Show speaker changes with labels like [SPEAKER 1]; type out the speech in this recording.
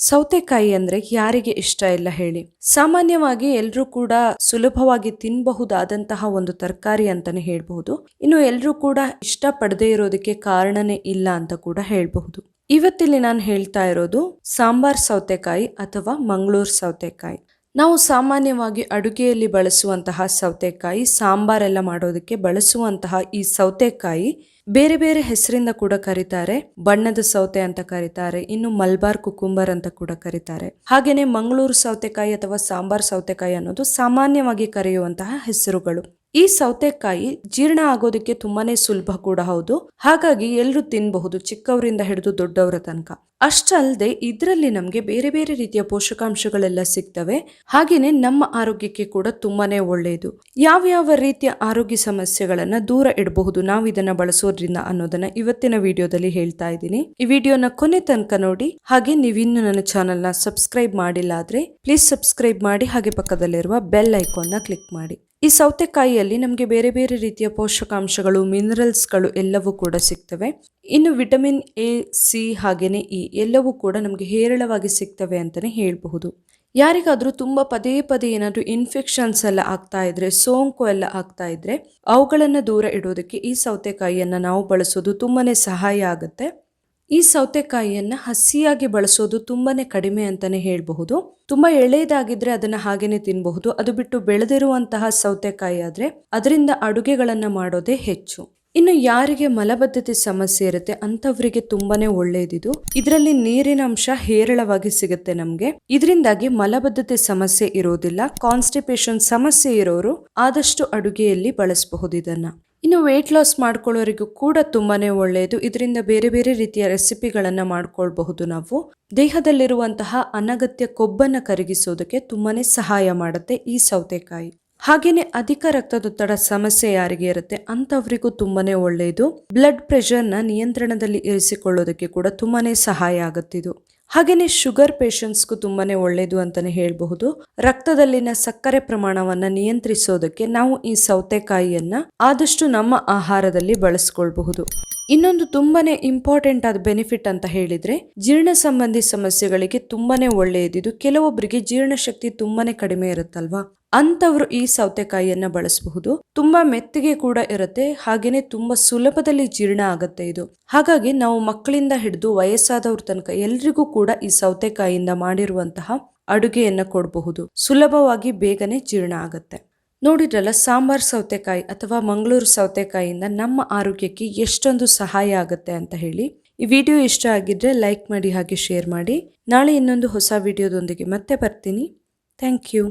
[SPEAKER 1] ಸೌತೆಕಾಯಿ ಅಂದ್ರೆ ಯಾರಿಗೆ ಇಷ್ಟ ಇಲ್ಲ ಹೇಳಿ. ಸಾಮಾನ್ಯವಾಗಿ ಎಲ್ರೂ ಕೂಡ ಸುಲಭವಾಗಿ ತಿನ್ನಬಹುದಾದಂತಹ ಒಂದು ತರಕಾರಿ ಅಂತಾನೆ ಹೇಳ್ಬಹುದು. ಇನ್ನು ಎಲ್ರೂ ಕೂಡ ಇಷ್ಟ ಪಡದೇ ಇರೋದಕ್ಕೆ ಕಾರಣನೇ ಇಲ್ಲ ಅಂತ ಕೂಡ ಹೇಳ್ಬಹುದು. ಇವತ್ತಿಲ್ಲಿ ನಾನು ಹೇಳ್ತಾ ಇರೋದು ಸಾಂಬಾರ್ ಸೌತೆಕಾಯಿ ಅಥವಾ ಮಂಗಳೂರು ಸೌತೆಕಾಯಿ. ನಾವು ಸಾಮಾನ್ಯವಾಗಿ ಅಡುಗೆಯಲ್ಲಿ ಬಳಸುವಂತಹ ಸೌತೆಕಾಯಿ, ಸಾಂಬಾರೆಲ್ಲ ಮಾಡೋದಕ್ಕೆ ಬಳಸುವಂತಹ ಈ ಸೌತೆಕಾಯಿ ಬೇರೆ ಬೇರೆ ಹೆಸರಿಂದ ಕೂಡ ಕರೀತಾರೆ. ಬಣ್ಣದ ಸೌತೆ ಅಂತ ಕರೀತಾರೆ. ಇನ್ನು ಮಲ್ಬಾರ್ ಕುಕುಂಬರ್ ಅಂತ ಕೂಡ ಕರೀತಾರೆ. ಹಾಗೆಯೇ ಮಂಗಳೂರು ಸೌತೆಕಾಯಿ ಅಥವಾ ಸಾಂಬಾರ್ ಸೌತೆಕಾಯಿ ಅನ್ನೋದು ಸಾಮಾನ್ಯವಾಗಿ ಕರೆಯುವಂತಹ ಹೆಸರುಗಳು. ಈ ಸೌತೆಕಾಯಿ ಜೀರ್ಣ ಆಗೋದಕ್ಕೆ ತುಂಬಾನೇ ಸುಲಭ ಕೂಡ ಹೌದು. ಹಾಗಾಗಿ ಎಲ್ಲರೂ ತಿನ್ನಬಹುದು ಚಿಕ್ಕವರಿಂದ ಹಿಡಿದು ದೊಡ್ಡವರ ತನಕ. ಅಷ್ಟಲ್ಲದೆ ಇದರಲ್ಲಿ ನಮಗೆ ಬೇರೆ ಬೇರೆ ರೀತಿಯ ಪೋಷಕಾಂಶಗಳೆಲ್ಲ ಸಿಗ್ತವೆ. ಹಾಗೆಯೇ ನಮ್ಮ ಆರೋಗ್ಯಕ್ಕೆ ಕೂಡ ತುಂಬಾನೇ ಒಳ್ಳೆಯದು ಯಾವ ಯಾವ ರೀತಿಯ ಆರೋಗ್ಯ ಸಮಸ್ಯೆಗಳನ್ನು ದೂರ ಇಡಬಹುದು ನಾವು ಇದನ್ನ ಬಳಸೋದ್ರಿಂದ ಅನ್ನೋದನ್ನ ಇವತ್ತಿನ ವಿಡಿಯೋದಲ್ಲಿ ಹೇಳ್ತಾ ಇದ್ದೀನಿ. ಈ ವಿಡಿಯೋನ ಕೊನೆ ತನಕ ನೋಡಿ. ಹಾಗೆ ನೀವಿನ್ನು ನನ್ನ ಚಾನೆಲ್ನ ಸಬ್ಸ್ಕ್ರೈಬ್ ಮಾಡಿಲ್ಲ ಆದ್ರೆ, ಪ್ಲೀಸ್ ಸಬ್ಸ್ಕ್ರೈಬ್ ಮಾಡಿ ಹಾಗೆ ಪಕ್ಕದಲ್ಲಿರುವ ಬೆಲ್ ಐಕಾನ್ನ ಕ್ಲಿಕ್ ಮಾಡಿ. ಈ ಸೌತೆಕಾಯಿಯಲ್ಲಿ ನಮಗೆ ಬೇರೆ ಬೇರೆ ರೀತಿಯ ಪೋಷಕಾಂಶಗಳು, ಮಿನರಲ್ಸ್ಗಳು ಎಲ್ಲವೂ ಕೂಡ ಸಿಗ್ತವೆ. ಇನ್ನು ವಿಟಮಿನ್ ಎ, ಸಿ ಹಾಗೆಯೇ ಇ ಎಲ್ಲವೂ ಕೂಡ ನಮಗೆ ಹೇರಳವಾಗಿ ಸಿಗ್ತವೆ ಅಂತಲೇ ಹೇಳಬಹುದು. ಯಾರಿಗಾದರೂ ತುಂಬ ಪದೇ ಪದೇ ಏನಾದರೂ ಇನ್ಫೆಕ್ಷನ್ಸ್ ಎಲ್ಲ ಆಗ್ತಾ ಇದ್ರೆ, ಸೋಂಕು ಎಲ್ಲ ಆಗ್ತಾ ಇದ್ರೆ, ಅವುಗಳನ್ನು ದೂರ ಇಡೋದಕ್ಕೆ ಈ ಸೌತೆಕಾಯಿಯನ್ನು ನಾವು ಬಳಸೋದು ತುಂಬಾ ಸಹಾಯ ಆಗುತ್ತೆ. ಈ ಸೌತೆಕಾಯಿಯನ್ನು ಹಸಿಯಾಗಿ ಬಳಸೋದು ತುಂಬಾನೇ ಕಡಿಮೆ ಅಂತಾನೆ ಹೇಳಬಹುದು. ತುಂಬಾ ಎಳೆಯದಾಗಿದ್ರೆ ಅದನ್ನ ಹಾಗೇನೆ ತಿನ್ನಬಹುದು ಅದು ಬಿಟ್ಟು ಬೆಳೆದಿರುವಂತಹ ಸೌತೆಕಾಯಿ ಆದರೆ ಅದರಿಂದ ಅಡುಗೆಗಳನ್ನು ಮಾಡೋದೇ ಹೆಚ್ಚು. ಇನ್ನು ಯಾರಿಗೆ ಮಲಬದ್ಧತೆ ಸಮಸ್ಯೆ ಇರುತ್ತೆ ಅಂಥವರಿಗೆ ತುಂಬಾನೇ ಒಳ್ಳೆಯದಿದು ಇದರಲ್ಲಿ ನೀರಿನ ಅಂಶ ಹೇರಳವಾಗಿ ಸಿಗುತ್ತೆ ನಮಗೆ. ಇದರಿಂದಾಗಿ ಮಲಬದ್ಧತೆ ಸಮಸ್ಯೆ ಇರೋದಿಲ್ಲ. ಕಾನ್ಸ್ಟಿಪೇಷನ್ ಸಮಸ್ಯೆ ಇರೋರು ಆದಷ್ಟು ಅಡುಗೆಯಲ್ಲಿ ಬಳಸಬಹುದು ಇದನ್ನ. ಇನ್ನು ವೆಯ್ಟ್ ಲಾಸ್ ಮಾಡ್ಕೊಳ್ಳೋರಿಗೂ ಕೂಡ ತುಂಬಾ ಒಳ್ಳೆಯದು ಇದರಿಂದ ಬೇರೆ ಬೇರೆ ರೀತಿಯ ರೆಸಿಪಿಗಳನ್ನು ಮಾಡ್ಕೊಳ್ಬಹುದು ನಾವು. ದೇಹದಲ್ಲಿರುವಂತಹ ಅನಗತ್ಯ ಕೊಬ್ಬನ್ನು ಕರಗಿಸೋದಕ್ಕೆ ತುಂಬಾ ಸಹಾಯ ಮಾಡುತ್ತೆ ಈ ಸೌತೆಕಾಯಿ. ಹಾಗೆಯೇ ಅಧಿಕ ರಕ್ತದೊತ್ತಡ ಸಮಸ್ಯೆ ಯಾರಿಗೆ ಇರುತ್ತೆ ಅಂಥವರಿಗೂ ತುಂಬಾನೇ ಒಳ್ಳೆಯದು ಬ್ಲಡ್ ಪ್ರೆಷರ್ನ ನಿಯಂತ್ರಣದಲ್ಲಿ ಇರಿಸಿಕೊಳ್ಳೋದಕ್ಕೆ ಕೂಡ ತುಂಬಾ ಸಹಾಯ ಆಗುತ್ತಿದು. ಹಾಗೇನೆ ಶುಗರ್ ಪೇಷಂಟ್ಸ್ಗೂ ತುಂಬಾನೇ ಒಳ್ಳೆಯದು ಅಂತಲೇ ಹೇಳಬಹುದು. ರಕ್ತದಲ್ಲಿನ ಸಕ್ಕರೆ ಪ್ರಮಾಣವನ್ನು ನಿಯಂತ್ರಿಸೋದಕ್ಕೆ ನಾವು ಈ ಸೌತೆಕಾಯಿಯನ್ನು ಆದಷ್ಟು ನಮ್ಮ ಆಹಾರದಲ್ಲಿ ಬಳಸ್ಕೊಳ್ಬಹುದು. ಇನ್ನೊಂದು ತುಂಬಾನೇ ಇಂಪಾರ್ಟೆಂಟ್ ಆದ ಬೆನಿಫಿಟ್ ಅಂತ ಹೇಳಿದ್ರೆ, ಜೀರ್ಣ ಸಂಬಂಧಿ ಸಮಸ್ಯೆಗಳಿಗೆ ತುಂಬಾನೇ ಒಳ್ಳೆಯದಿದು. ಕೆಲವೊಬ್ಬರಿಗೆ ಜೀರ್ಣಶಕ್ತಿ ತುಂಬಾನೇ ಕಡಿಮೆ ಇರುತ್ತಲ್ವಾ? ಅಂತವರು ಈ ಸೌತೆಕಾಯಿಯನ್ನ ಬಳಸಬಹುದು. ತುಂಬಾ ಮೆತ್ತಗೆ ಕೂಡ ಇರುತ್ತೆ, ಹಾಗೇನೆ ತುಂಬಾ ಸುಲಭದಲ್ಲಿ ಜೀರ್ಣ ಆಗತ್ತೆ ಇದು. ಹಾಗಾಗಿ ನಾವು ಮಕ್ಕಳಿಂದ ಹಿಡಿದು ವಯಸ್ಸಾದವ್ರ ತನಕ ಎಲ್ರಿಗೂ ಕೂಡ ಈ ಸೌತೆಕಾಯಿಯಿಂದ ಮಾಡಿರುವಂತಹ ಅಡುಗೆಯನ್ನ ಕೊಡಬಹುದು. ಸುಲಭವಾಗಿ ಬೇಗನೆ ಜೀರ್ಣ ಆಗತ್ತೆ. ನೋಡಿದ್ರಲ್ಲ, ಸಾಂಬಾರ್ ಸೌತೆಕಾಯಿ ಅಥವಾ ಮಂಗಳೂರು ಸೌತೆಕಾಯಿಯಿಂದ ನಮ್ಮ ಆರೋಗ್ಯಕ್ಕೆ ಎಷ್ಟೊಂದು ಸಹಾಯ ಆಗುತ್ತೆ ಅಂತ ಹೇಳಿ ಈ ವಿಡಿಯೋ ಇಷ್ಟ ಆಗಿದ್ರೆ ಲೈಕ್ ಮಾಡಿ ಹಾಗೆ ಶೇರ್ ಮಾಡಿ. ನಾಳೆ ಇನ್ನೊಂದು ಹೊಸ ವಿಡಿಯೋದೊಂದಿಗೆ ಮತ್ತೆ ಬರ್ತೀನಿ. Thank you.